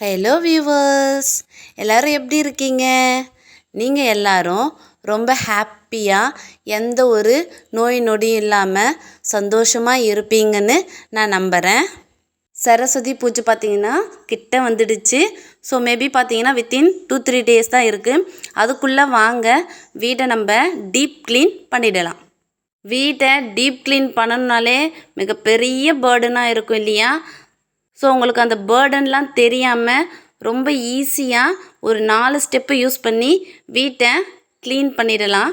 Hello viewers எல்லோரும் எப்படி இருக்கீங்க? நீங்கள் எல்லாரும் ரொம்ப ஹாப்பியாக எந்த ஒரு நோய் நொடியும் இல்லாமல் சந்தோஷமாக இருப்பீங்கன்னு நான் நம்புகிறேன் சரஸ்வதி பூஜை பார்த்தீங்கன்னா கிட்ட வந்துடுச்சு. ஸோ மேபி பார்த்தீங்கன்னா வித்தின் டூ த்ரீ டேஸ் தான் இருக்குது அதுக்குள்ளே வாங்க வீட்டை நம்ம டீப் க்ளீன் பண்ணிடலாம். வீட்டை டீப் க்ளீன் பண்ணணுனாலே மிகப்பெரிய பேர்டனாக இருக்கும் இல்லையா? ஸோ உங்களுக்கு அந்த பேர்டன்லாம் தெரியாமல் ரொம்ப ஈஸியாக ஒரு நாலு ஸ்டெப்பு யூஸ் பண்ணி வீட்டை க்ளீன் பண்ணிடலாம்.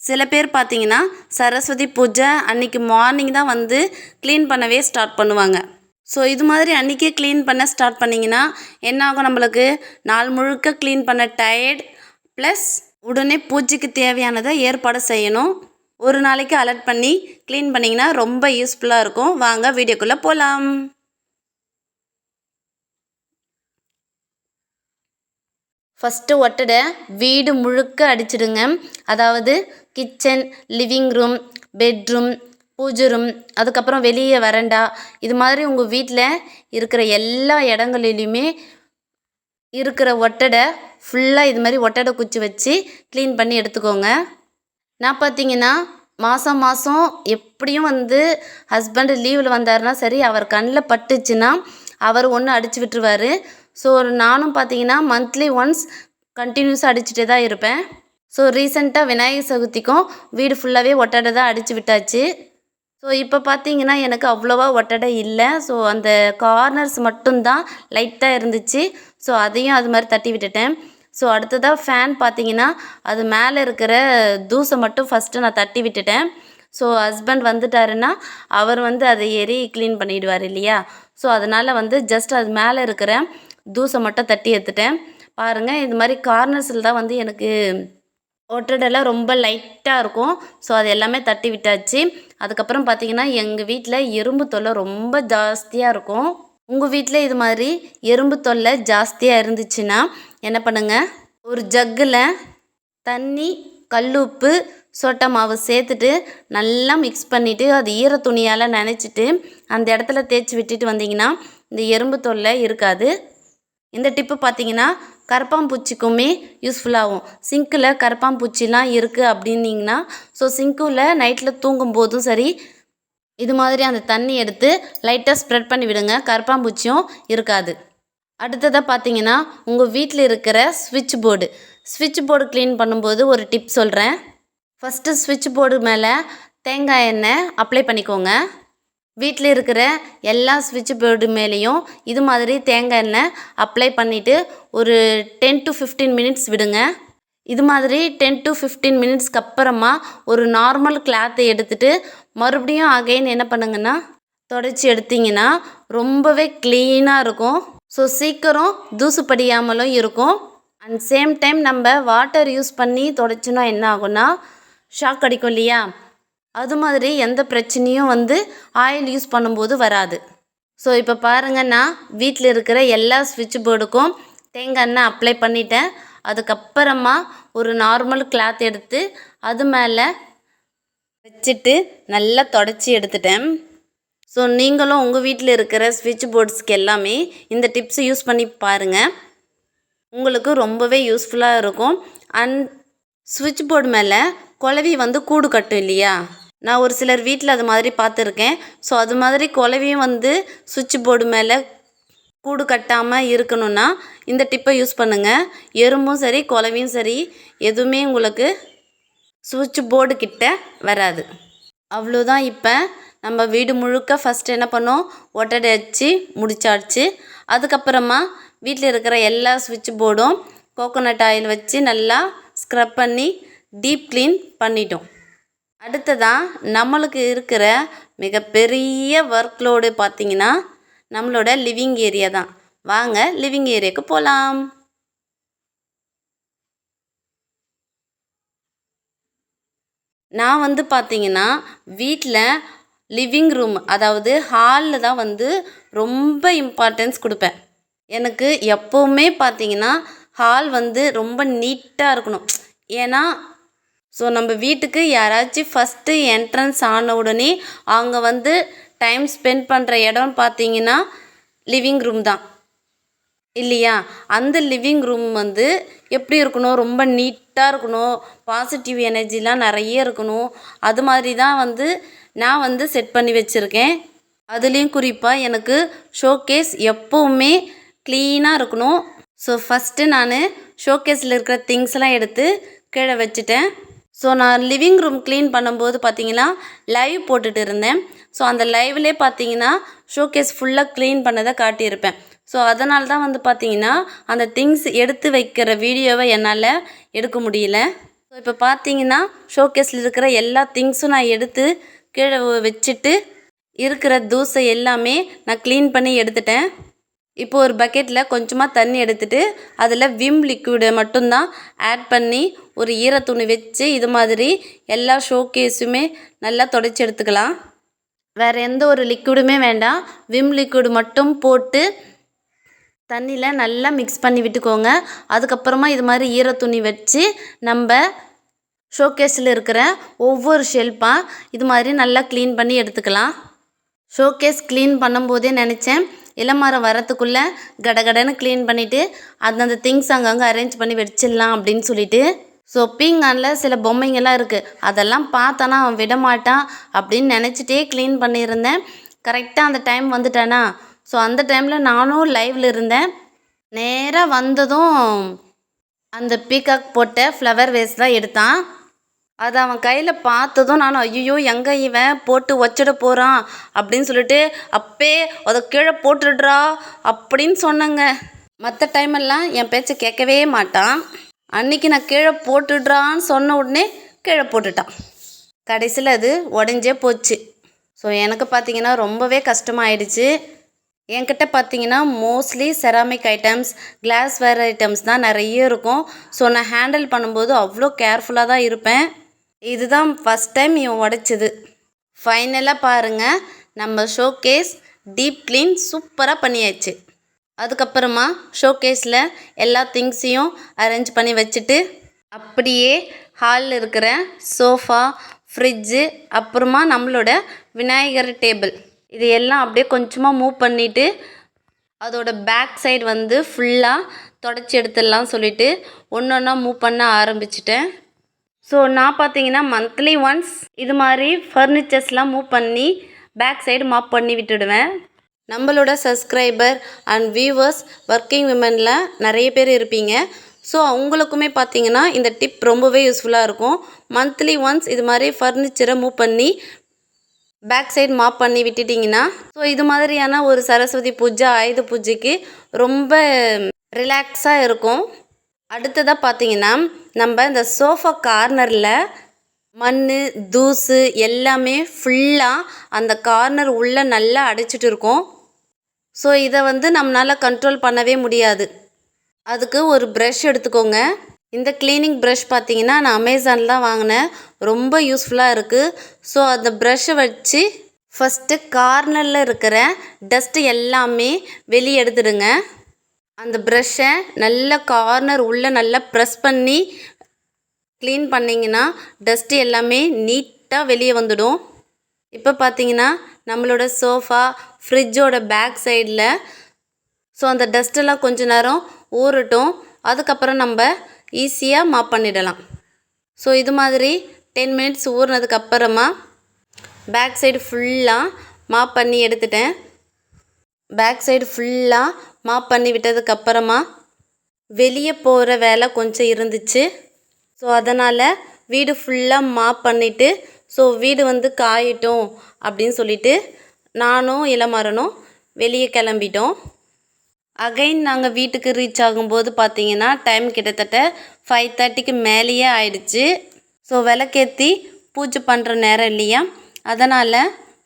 சில பேர் பார்த்தீங்கன்னா சரஸ்வதி பூஜை அன்றைக்கி மார்னிங் தான் வந்து க்ளீன் பண்ணவே ஸ்டார்ட் பண்ணுவாங்க. ஸோ இது மாதிரி அன்றைக்கே க்ளீன் பண்ண ஸ்டார்ட் பண்ணிங்கன்னா என்ன ஆகும் நம்மளுக்கு? நாள் முழுக்க க்ளீன் பண்ண டயர்ட் ப்ளஸ் உடனே பூஜைக்கு தேவையானதை ஏற்பாடு செய்யணும். ஒரு நாளைக்கு அலர்ட் பண்ணி க்ளீன் பண்ணிங்கன்னா ரொம்ப யூஸ்ஃபுல்லாக இருக்கும். வாங்க வீடியோக்குள்ளே போகலாம் ஃபஸ்ட்டு ஒட்டடை வீடு முழுக்க அடிச்சிடுங்க. அதாவது kitchen living room bedroom pooja room அதுக்கப்புறம் வெளியே வரண்டா இது மாதிரி உங்கள் வீட்டில் இருக்கிற எல்லா இடங்களிலையுமே இருக்கிற ஒட்டடை ஃபுல்லாக இது மாதிரி ஒட்டடை குச்சி வச்சு க்ளீன் பண்ணி எடுத்துக்கோங்க. நான் பார்த்தீங்கன்னா மாதம் மாதம் எப்படியும் வந்து ஹஸ்பண்டு லீவில் வந்தாருன்னா சரி அவர் கண்ணில் பட்டுச்சுன்னா அவர் ஒன்று அடித்து விட்டுருவார். ஸோ நானும் பார்த்தீங்கன்னா மந்த்லி ஒன்ஸ் கண்டினியூஸாக அடிச்சுட்டே தான் இருப்பேன். ஸோ ரீசெண்டாக விநாயகர் சதுர்த்திக்கும் வீடு ஃபுல்லாகவே ஒட்டடை தான் அடித்து விட்டாச்சு. ஸோ இப்போ பார்த்தீங்கன்னா எனக்கு அவ்வளோவா ஒட்டடை இல்லை. ஸோ அந்த கார்னர்ஸ் மட்டும்தான் லைட்டாக இருந்துச்சு. ஸோ அதையும் அது மாதிரி தட்டி விட்டுட்டேன். ஸோ அடுத்ததாக ஃபேன் பார்த்தீங்கன்னா அது மேலே இருக்கிற தூசை மட்டும் ஃபஸ்ட்டு நான் தட்டி விட்டுட்டேன். ஸோ ஹஸ்பண்ட் வந்துட்டாருன்னா அவர் வந்து அதை ஏறி க்ளீன் பண்ணிவிடுவார் இல்லையா? ஸோ அதனால் வந்து ஜஸ்ட் அது மேலே இருக்கிற தூசை மட்டும் தட்டி எடுத்துட்டேன். பாருங்கள் இது மாதிரி கார்னர்ஸில் தான் வந்து எனக்கு ஒட்டடெல்லாம் ரொம்ப லைட்டாக இருக்கும். ஸோ அது எல்லாமே தட்டி விட்டாச்சு. அதுக்கப்புறம் பார்த்திங்கன்னா எங்கள் வீட்டில் எறும்பு தொல்லை ரொம்ப ஜாஸ்தியாக இருக்கும். உங்கள் வீட்டில் இது மாதிரி எறும்பு தொல்லை ஜாஸ்தியாக இருந்துச்சுன்னா என்ன பண்ணுங்கள் ஒரு ஜக்கில் தண்ணி கல்லுப்பு சொட்டை மாவு சேர்த்துட்டு நல்லா மிக்ஸ் பண்ணிவிட்டு அது ஈர துணியால் நினச்சிட்டு அந்த இடத்துல தேய்ச்சி விட்டுட்டு வந்தீங்கன்னா இந்த எறும்பு தொல்லை இருக்காது. இந்த டிப்பு பார்த்தீங்கன்னா கரப்பாம்பூச்சிக்குமே யூஸ்ஃபுல்லாகும் சிங்க்கில் கரப்பாம்பூச்சிலாம் இருக்குது அப்படின்னிங்கன்னா ஸோ சிங்க்கில் நைட்டில் தூங்கும் போதும் சரி இது மாதிரி அந்த தண்ணி எடுத்து லைட்டாக ஸ்ப்ரெட் பண்ணி விடுங்க. கரப்பாம்பூச்சியும் இருக்காது. அடுத்ததாக பார்த்தீங்கன்னா உங்கள் வீட்டில் இருக்கிற ஸ்விட்ச் போர்டு ஸ்விட்ச் போர்டு க்ளீன் பண்ணும்போது ஒரு டிப் சொல்கிறேன் ஃபஸ்ட்டு ஸ்விட்ச் போர்டு மேலே தேங்காய் எண்ணெய் அப்ளை பண்ணிக்கோங்க. வீட்டில் இருக்கிற எல்லா ஸ்விட்ச் போர்டு மேலேயும் இது மாதிரி தேங்காய் எண்ணெய் அப்ளை பண்ணிவிட்டு ஒரு டென் டு ஃபிஃப்டீன் மினிட்ஸ் விடுங்க. இது மாதிரி டென் டு ஃபிஃப்டீன் மினிட்ஸ்க்கு அப்புறமா ஒரு நார்மல் கிளாத்தை எடுத்துகிட்டு மறுபடியும் அகைன் என்ன பண்ணுங்கன்னா தொடச்சி எடுத்திங்கன்னா ரொம்பவே க்ளீனாக இருக்கும். ஸோ சீக்கிரம் தூசு படியாமலும் இருக்கும். அண்ட் சேம் டைம் நம்ம வாட்டர் யூஸ் பண்ணி தொடச்சினா என்ன ஆகும்னா ஷாக் அடிக்கும் இல்லையா? அது மாதிரி எந்த பிரச்சனையும் வந்து ஆயில் யூஸ் பண்ணும்போது வராது. ஸோ இப்போ பாருங்கள் நான் வீட்டில் இருக்கிற எல்லா ஸ்விட்ச் போர்டுக்கும் தேங்காய் எண்ணெய் அப்ளை பண்ணிட்டேன். அதுக்கப்புறமா ஒரு நார்மல் கிளாத் எடுத்து அது மேலே வச்சுட்டு நல்லா தொடச்சி எடுத்துட்டேன். ஸோ நீங்களும் உங்கள் வீட்டில் இருக்கிற ஸ்விட்ச் போர்ட்ஸ்க்கு எல்லாமே இந்த டிப்ஸை யூஸ் பண்ணி பாருங்கள் உங்களுக்கு ரொம்பவே யூஸ்ஃபுல்லாக இருக்கும். அண்ட் ஸ்விட்ச் போர்டு மேலே குழவி வந்து கூடு கட்டும் இல்லையா? நான் ஒரு சிலர் வீட்டில் அது மாதிரி பார்த்துருக்கேன். ஸோ அது மாதிரி குலவியும் வந்து சுவிட்ச் போர்டு மேலே கூடு கட்டாமல் இருக்கணும்னா இந்த டிப்பை யூஸ் பண்ணுங்கள் எறும்பும் சரி குலவியும் சரி எதுவுமே உங்களுக்கு சுவிட்ச் போர்டு கிட்ட வராது. அவ்வளோதான் இப்போ நம்ம வீடு முழுக்க ஃபஸ்ட்டு என்ன பண்ணோம்? ஒட்டடை அடித்து முடிச்சாச்சு. அதுக்கப்புறமா வீட்டில் இருக்கிற எல்லா சுவிட்ச் போர்டும் கோகோனட் ஆயில் வச்சு நல்லா ஸ்க்ரப் பண்ணி டீப் க்ளீன் பண்ணிட்டோம். அடுத்ததாக நம்மளுக்கு இருக்கிற மிகப்பெரிய ஒர்க் லோடு பார்த்திங்கன்னா நம்மளோட லிவிங் ஏரியா தான். வாங்க லிவிங் ஏரியாவுக்கு போகலாம் நான் வந்து பார்த்திங்கன்னா வீட்டில் லிவிங் ரூம் அதாவது ஹாலில் தான் வந்து ரொம்ப இம்பார்ட்டன்ஸ் கொடுப்பேன். எனக்கு எப்போவுமே பார்த்திங்கன்னா ஹால் வந்து ரொம்ப நீட்டாக இருக்கணும். ஏன்னா ஸோ நம்ம வீட்டுக்கு யாராச்சும் ஃபஸ்ட்டு என்ட்ரன்ஸ் ஆன உடனே அவங்க வந்து டைம் ஸ்பெண்ட் பண்ணுற இடம்னு பார்த்தீங்கன்னா லிவிங் ரூம் தான். இல்லையா? அந்த லிவிங் ரூம் வந்து எப்படி இருக்கணும்? ரொம்ப நீட்டாக இருக்கணும். பாசிட்டிவ் எனர்ஜிலாம் நிறைய இருக்கணும். அது மாதிரி தான் வந்து நான் வந்து செட் பண்ணி வச்சுருக்கேன். அதுலேயும் குறிப்பாக எனக்கு ஷோகேஸ் எப்போவுமே க்ளீனாக இருக்கணும். ஸோ ஃபஸ்ட்டு நான் ஷோகேஸில் இருக்கிற திங்ஸ்லாம் எடுத்து கீழே வச்சுட்டேன். ஸோ நான் லிவிங் ரூம் க்ளீன் பண்ணும்போது பார்த்தீங்கன்னா லைவ் போட்டுட்டு இருந்தேன். ஸோ அந்த லைவ்லேயே பார்த்தீங்கன்னா ஷோகேஸ் ஃபுல்லாக க்ளீன் பண்ணதை காட்டியிருப்பேன். ஸோ அதனால தான் வந்து பார்த்தீங்கன்னா அந்த திங்ஸ் எடுத்து வைக்கிற வீடியோவை என்னால் எடுக்க முடியல. ஸோ இப்போ பார்த்தீங்கன்னா ஷோகேஸில் இருக்கிற எல்லா திங்ஸும் நான் எடுத்து கீழே வச்சுட்டு இருக்கிற தூசை எல்லாமே நான் க்ளீன் பண்ணி எடுத்துட்டேன். இப்போ ஒரு பக்கெட்டில் கொஞ்சமாக தண்ணி எடுத்துட்டு அதில் விம் லிக்விடை மட்டும்தான் ஆட் பண்ணி ஒரு ஈரத்துணி வச்சு இது மாதிரி எல்லா ஷோகேஸுமே நல்லா தொடச்சி எடுத்துக்கலாம். வேறு எந்த ஒரு லிக்விடுமே வேண்டாம். விம் லிக்விடு மட்டும் போட்டு தண்ணியில் நல்லா மிக்ஸ் பண்ணி விட்டுக்கோங்க. அதுக்கப்புறமா இது மாதிரி ஈரத்துணி வச்சு நம்ம ஷோகேஸில் இருக்கிற ஒவ்வொரு ஷெல்ஃபாக இது மாதிரி நல்லா க்ளீன் பண்ணி எடுத்துக்கலாம். ஷோகேஸ் க்ளீன் பண்ணும்போதே நினச்சேன் இளமரம் வரத்துக்குள்ளே கடகடன்னு க்ளீன் பண்ணிவிட்டு அந்தந்த திங்ஸ் அங்கங்கே அரேஞ்ச் பண்ணி வச்சிடலாம் அப்படின்னு சொல்லிட்டு ஸோ பீங்கானில் சில பொம்மைங்கள்லாம் இருக்குது அதெல்லாம் பார்த்தானா அவன் விடமாட்டான் அப்படின்னு நினச்சிட்டே க்ளீன் பண்ணியிருந்தேன். கரெக்டாக அந்த டைம் வந்துட்டானா? ஸோ அந்த டைமில் நானும் லைவில் இருந்தேன். நேராக வந்ததும் அந்த பீகாக் போட்ட ஃப்ளவர் வேஸ் தான் எடுத்தான். அதை அவன் கையில் பார்த்ததும் நான் ஐயோ எங்கே இவன்? போட்டு வச்சிட போகிறான் அப்படின்னு சொல்லிட்டு அப்பே அதை கீழே போட்டுடுறா. அப்படின்னு சொன்னேங்க. மற்ற டைமெல்லாம் என் பேச்சை கேட்கவே மாட்டான். அன்னைக்கு நான் கீழே போட்டுடுறான்னு சொன்ன உடனே கீழே போட்டுட்டான். கடைசியில் அது உடஞ்சே போச்சு. ஸோ எனக்கு பார்த்தீங்கன்னா ரொம்பவே கஷ்டமாயிடுச்சு. என்கிட்ட பார்த்தீங்கன்னா mostly ceramic items glassware items தான் நிறைய இருக்கும். ஸோ நான் ஹேண்டில் பண்ணும்போது அவ்வளோ கேர்ஃபுல்லாக தான் இருப்பேன். இதுதான் ஃபஸ்ட் டைம் இவன் உடைச்சது. ஃபைனலாக பாருங்கள் நம்ம ஷோகேஸ் டீப் க்ளீன் சூப்பராக பண்ணியாச்சு. அதுக்கப்புறமா ஷோகேஸில் எல்லா திங்ஸையும் அரேஞ்ச் பண்ணி வச்சுட்டு அப்படியே ஹாலில் இருக்கிற சோஃபா ஃப்ரிட்ஜு அப்புறமா நம்மளோட விநாயகர் டேபிள் இது எல்லாம் அப்படியே கொஞ்சமாக மூவ் பண்ணிவிட்டு அதோட பேக் சைடு வந்து ஃபுல்லாக தொடச்சி எடுத்துடலாம் சொல்லிவிட்டு ஒன்று ஒன்றா மூவ் பண்ண ஆரம்பிச்சிட்டேன். ஸோ நான் பார்த்தீங்கன்னா மந்த்லி ஒன்ஸ் இது மாதிரி ஃபர்னிச்சர்ஸ்லாம் மூவ் பண்ணி பேக் சைடு மாப் பண்ணி விட்டுடுவேன். நம்மளோட சப்ஸ்கிரைபர் அண்ட் வியூவர்ஸ் ஒர்க்கிங் விமனில் நிறைய பேர் இருப்பீங்க. ஸோ அவங்களுக்குமே பார்த்தீங்கன்னா இந்த டிப் ரொம்பவே யூஸ்ஃபுல்லாக இருக்கும். மந்த்லி ஒன்ஸ் இது மாதிரி ஃபர்னிச்சரை மூவ் பண்ணி பேக் சைடு மாப் பண்ணி விட்டுட்டிங்கன்னா ஸோ இது மாதிரியான ஒரு சரஸ்வதி பூஜை ஆயுத பூஜைக்கு ரொம்ப ரிலாக்ஸாக இருக்கும். அடுத்ததாக பார்த்தீங்கன்னா நம்ம இந்த சோஃபா கார்னரில் மண் தூசு எல்லாமே ஃபுல்லாக அந்த கார்னர் உள்ளே நல்லா அடைச்சிட்டு இருக்கும். ஸோ இதை வந்து நம்மளால் கண்ட்ரோல் பண்ணவே முடியாது. அதுக்கு ஒரு ப்ரஷ் எடுத்துக்கோங்க. இந்த க்ளீனிங் ப்ரஷ் பார்த்தீங்கன்னா நான் அமேசானில் தான் வாங்கினேன். ரொம்ப யூஸ்ஃபுல்லாக இருக்குது ஸோ அந்த ப்ரஷ்ஷை வச்சு ஃபஸ்ட்டு கார்னரில் இருக்கிற டஸ்ட்டு எல்லாமே வெளியே எடுத்துடுங்க. அந்த ப்ரஷ்ஷை நல்ல கார்னர் உள்ளே நல்லா ப்ரெஸ் பண்ணி க்ளீன் பண்ணிங்கன்னா டஸ்ட்டு எல்லாமே நீட்டாக வெளியே வந்துடும். இப்போ பார்த்தீங்கன்னா நம்மளோட சோஃபா ஃப்ரிட்ஜோட பேக் சைடில் ஸோ அந்த டஸ்ட்டெல்லாம் கொஞ்ச நேரம் ஊறட்டும். அதுக்கப்புறம் நம்ம ஈஸியாக மாப் பண்ணிடலாம். ஸோ இது மாதிரி டென் மினிட்ஸ் ஊறினதுக்கப்புறமா பேக் சைடு ஃபுல்லாக மாப் பண்ணி எடுத்துட்டேன். பேக் சைடு ஃபுல்லாக மாப் பண்ணி விட்டதுக்கப்புறமா வெளியே போகிற வேலை கொஞ்சம் இருந்துச்சு. ஸோ அதனால் வீடு ஃபுல்லாக மாப் பண்ணிவிட்டு ஸோ வீடு வந்து காயிட்டோம் அப்படின்னு சொல்லிட்டு நானும் இளமரனும் வெளியே கிளம்பிட்டோம். அகைன் நாங்கள் வீட்டுக்கு ரீச் ஆகும்போது பார்த்தீங்கன்னா டைம் கிட்டத்தட்ட ஃபைவ் தேர்ட்டிக்கு மேலேயே ஆயிடுச்சு. ஸோ விளக்கேற்றி பூஜை பண்ணுற நேரம் இல்லையா? அதனால்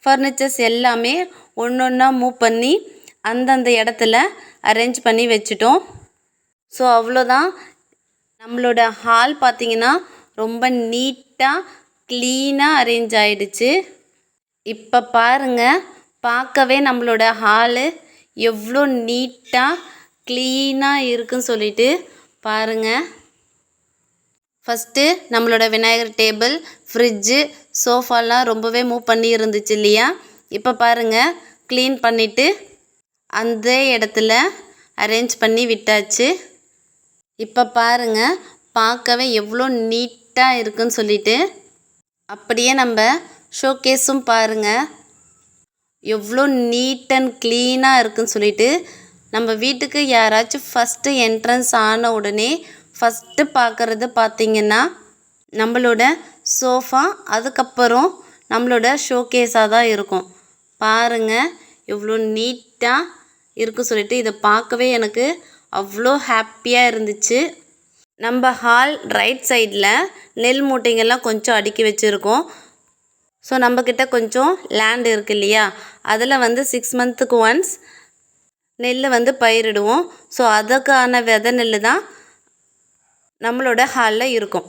ஃபர்னிச்சர்ஸ் எல்லாமே ஒன்று ஒன்றா மூவ் பண்ணி அந்தந்த இடத்துல அரேஞ்ச் பண்ணி வச்சுட்டோம். ஸோ அவ்வளோதான். நம்மளோட ஹால் பார்த்தீங்கன்னா ரொம்ப நீட்டாக க்ளீனாக அரேஞ்ச் ஆகிடுச்சு இப்போ பாருங்கள் பார்க்கவே நம்மளோட ஹாலு எவ்வளோ நீட்டாக க்ளீனாக இருக்குன்னு சொல்லிட்டு பாருங்கள் ஃபஸ்ட்டு நம்மளோட விநாயகர் டேபிள் ஃப்ரிட்ஜு சோஃபாலாம் ரொம்பவே மூவ் பண்ணி இருந்துச்சு இல்லையா? இப்போ பாருங்கள் க்ளீன் பண்ணிவிட்டு அந்த இடத்துல அரேஞ்ச் பண்ணி விட்டாச்சு. இப்போ பாருங்கள் பார்க்கவே எவ்வளோ நீட்டாக இருக்குன்னு சொல்லிட்டு அப்படியே நம்ம ஷோகேஸும் பாருங்கள் எவ்வளோ நீட் அண்ட் க்ளீனாக இருக்குன்னு சொல்லிட்டு நம்ம வீட்டுக்கு யாராச்சும் ஃபஸ்ட்டு என்ட்ரன்ஸ் ஆன உடனே ஃபஸ்ட்டு பார்க்குறது பார்த்திங்கன்னா நம்மளோட சோஃபா அதுக்கப்புறம் நம்மளோட ஷோகேஸாக தான் இருக்கும். பாருங்கள் எவ்வளோ நீட்டாக இருக்கு சொல்லிட்டு இதை பார்க்கவே எனக்கு அவ்வளோ ஹாப்பியாக இருந்துச்சு. நம்ம ஹால் ரைட் சைடில் நெல் மூட்டைங்கள்லாம் கொஞ்சம் அடுக்கி வச்சுருக்கோம். ஸோ நம்மக்கிட்ட கொஞ்சம் லேண்ட் இருக்கு இல்லையா? அதில் வந்து சிக்ஸ் மந்த்துக்கு ஒன்ஸ் நெல் வந்து பயிரிடுவோம். ஸோ அதுக்கான வித நெல் தான் நம்மளோட ஹாலில் இருக்கும்.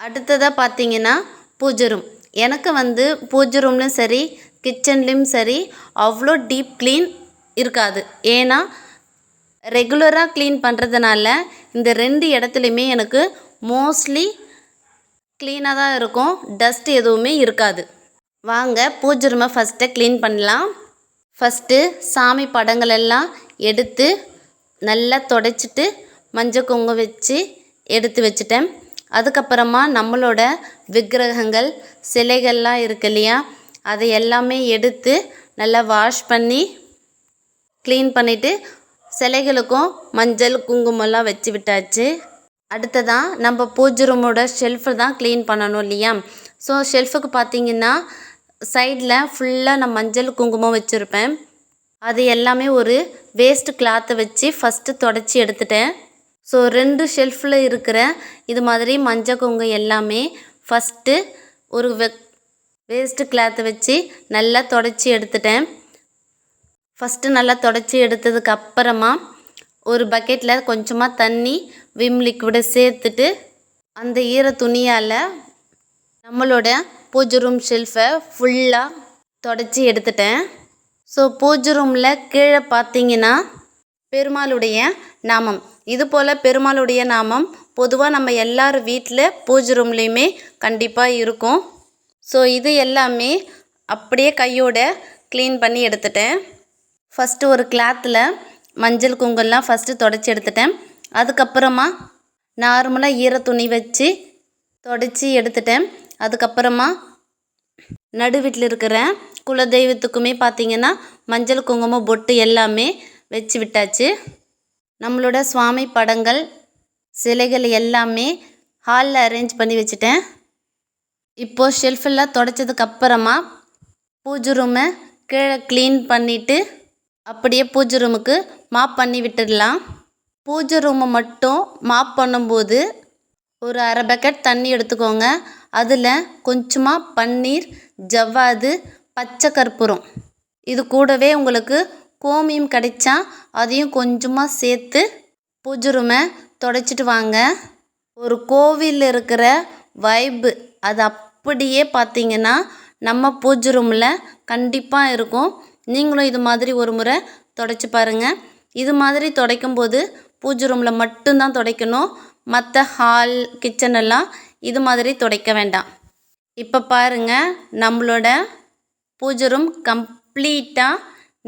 அடுத்ததாக பார்த்தீங்கன்னா பூஜரும் எனக்கு வந்து பூஜை ரூம்லேயும் சரி கிச்சன்லேயும் சரி அவ்வளோ டீப் க்ளீன் இருக்காது. ஏன்னா ரெகுலராக க்ளீன் பண்ணுறதுனால இந்த ரெண்டு இடத்துலையுமே எனக்கு மோஸ்ட்லி க்ளீனாக தான் இருக்கும். டஸ்ட் எதுவுமே இருக்காது. வாங்க பூஜை ரூமை ஃபஸ்ட்டு க்ளீன் பண்ணலாம். ஃபஸ்ட்டு சாமி படங்கள் எல்லாம் எடுத்து நல்லா தொடச்சிட்டு மஞ்சள் குங்குமம் வச்சு எடுத்து வச்சுட்டேன். அதுக்கப்புறமா நம்மளோட விக்கிரகங்கள் சிலைகள்லாம் இருக்கு இல்லையா? அதை எல்லாமே எடுத்து நல்லா வாஷ் பண்ணி க்ளீன் பண்ணிவிட்டு சிலைகளுக்கும் மஞ்சள் குங்குமம்லாம் வச்சு விட்டாச்சு. அடுத்ததாக நம்ம பூஜை ரூமோட ஷெல்ஃபை தான் க்ளீன் பண்ணணும் இல்லையா? ஸோ ஷெல்ஃபுக்கு பார்த்தீங்கன்னா சைடில் ஃபுல்லாக நான் மஞ்சள் குங்குமம் வச்சுருப்பேன். அது எல்லாமே ஒரு வேஸ்ட் கிளாத்தை வச்சு ஃபஸ்ட்டு தொடச்சி எடுத்துட்டேன். ஸோ ரெண்டு ஷெல்ஃபில் இருக்கிற இது மாதிரி மஞ்சள் கொங்கு எல்லாமே ஃபஸ்ட்டு ஒரு வெ வேஸ்ட்டு கிளாத்தை வச்சு நல்லா தொடச்சி எடுத்துட்டேன். ஃபஸ்ட்டு நல்லா தொடச்சி எடுத்ததுக்கு அப்புறமா ஒரு பக்கெட்டில் கொஞ்சமாக தண்ணி விம் லிக்விடை சேர்த்துட்டு அந்த ஈர துணியால் நம்மளோட பூஜை ரூம் ஷெல்ஃபை ஃபுல்லாக தொடச்சி எடுத்துட்டேன். ஸோ பூஜை ரூமில் கீழே பார்த்தீங்கன்னா பெருமாளுடைய நாமம். இது போல் பெருமாளுடைய நாமம் பொதுவாக நம்ம எல்லார் வீட்டில் பூஜை ரூம்லேயுமே கண்டிப்பாக இருக்கும். ஸோ இது எல்லாமே அப்படியே கையோட க்ளீன் பண்ணி எடுத்துட்டேன். ஃபஸ்ட்டு ஒரு கிளாத்தில் மஞ்சள் குங்குமம்லாம் ஃபஸ்ட்டு தொடச்சி எடுத்துட்டேன். அதுக்கப்புறமா நார்மலாக ஈர துணி வச்சு தொடச்சி எடுத்துட்டேன். அதுக்கப்புறமா நடு வீட்டில் இருக்கிற குலதெய்வத்துக்குமே பார்த்திங்கன்னா மஞ்சள் குங்குமம் பொட்டு எல்லாமே வச்சு விட்டாச்சு. நம்மளோட சுவாமி படங்கள் சிலைகள் எல்லாமே ஹாலில் அரேஞ்ச் பண்ணி வச்சுட்டேன். இப்போது ஷெல்ஃபெல்லாம் தொடச்சதுக்கு அப்புறமா பூஜை ரூமை கீழே க்ளீன் பண்ணிவிட்டு அப்படியே பூஜை ரூமுக்கு மாப் பண்ணி விட்டுடலாம். பூஜை ரூமை மட்டும் மாப் பண்ணும்போது ஒரு அரை பக்கெட் தண்ணி எடுத்துக்கோங்க. அதில் கொஞ்சமாக பன்னீர் ஜவ்வாது பச்சை கற்பூரம். இது கூடவே உங்களுக்கு கோமியம் கிடைச்சா அதையும் கொஞ்சமாக சேர்த்து பூஜை ரூமை தொடச்சிட்டு வாங்க. ஒரு கோவிலில் இருக்கிற வைப்பு அது அப்படியே பார்த்தீங்கன்னா நம்ம பூஜை ரூமில் கண்டிப்பாக இருக்கும். நீங்களும் இது மாதிரி ஒரு முறை தொடச்சி பாருங்கள் இது மாதிரி துடைக்கும் போது பூஜை ரூமில் மட்டும்தான் துடைக்கணும். மற்ற ஹால் கிச்சன் எல்லாம் இது மாதிரி துடைக்க வேண்டாம். இப்போ பாருங்கள் நம்மளோட பூஜை ரூம் கம்ப்ளீட்டாக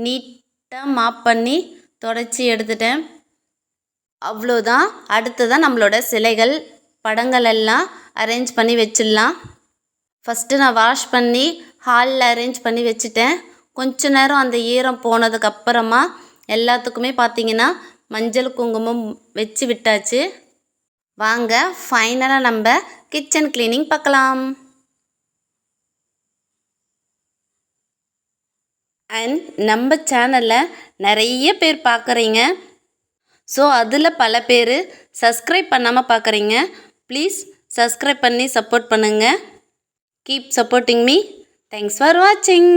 நீட் நீட்டாக மாப் பண்ணி தொடச்சி எடுத்துட்டேன். அவ்வளோதான் அடுத்ததான் நம்மளோட சிலைகள் படங்கள் எல்லாம் அரேஞ்ச் பண்ணி வச்சிடலாம். ஃபஸ்ட்டு நான் வாஷ் பண்ணி ஹாலில் அரேஞ்ச் பண்ணி வச்சுட்டேன். கொஞ்ச நேரம் அந்த ஈரம் போனதுக்கப்புறமா எல்லாத்துக்குமே பார்த்தீங்கன்னா மஞ்சள் குங்குமம் வச்சு விட்டாச்சு. வாங்க ஃபைனலாக நம்ம கிச்சன் க்ளீனிங் பார்க்கலாம். அண்ட் நம்ம சேனலில் நிறைய பேர் பார்க்குறீங்க ஸோ அதில் பல பேர் சப்ஸ்கிரைப் பண்ணாமல் பார்க்குறீங்க ப்ளீஸ் சப்ஸ்கிரைப் பண்ணி சப்போர்ட் பண்ணுங்கள் keep supporting me thanks for வாட்சிங்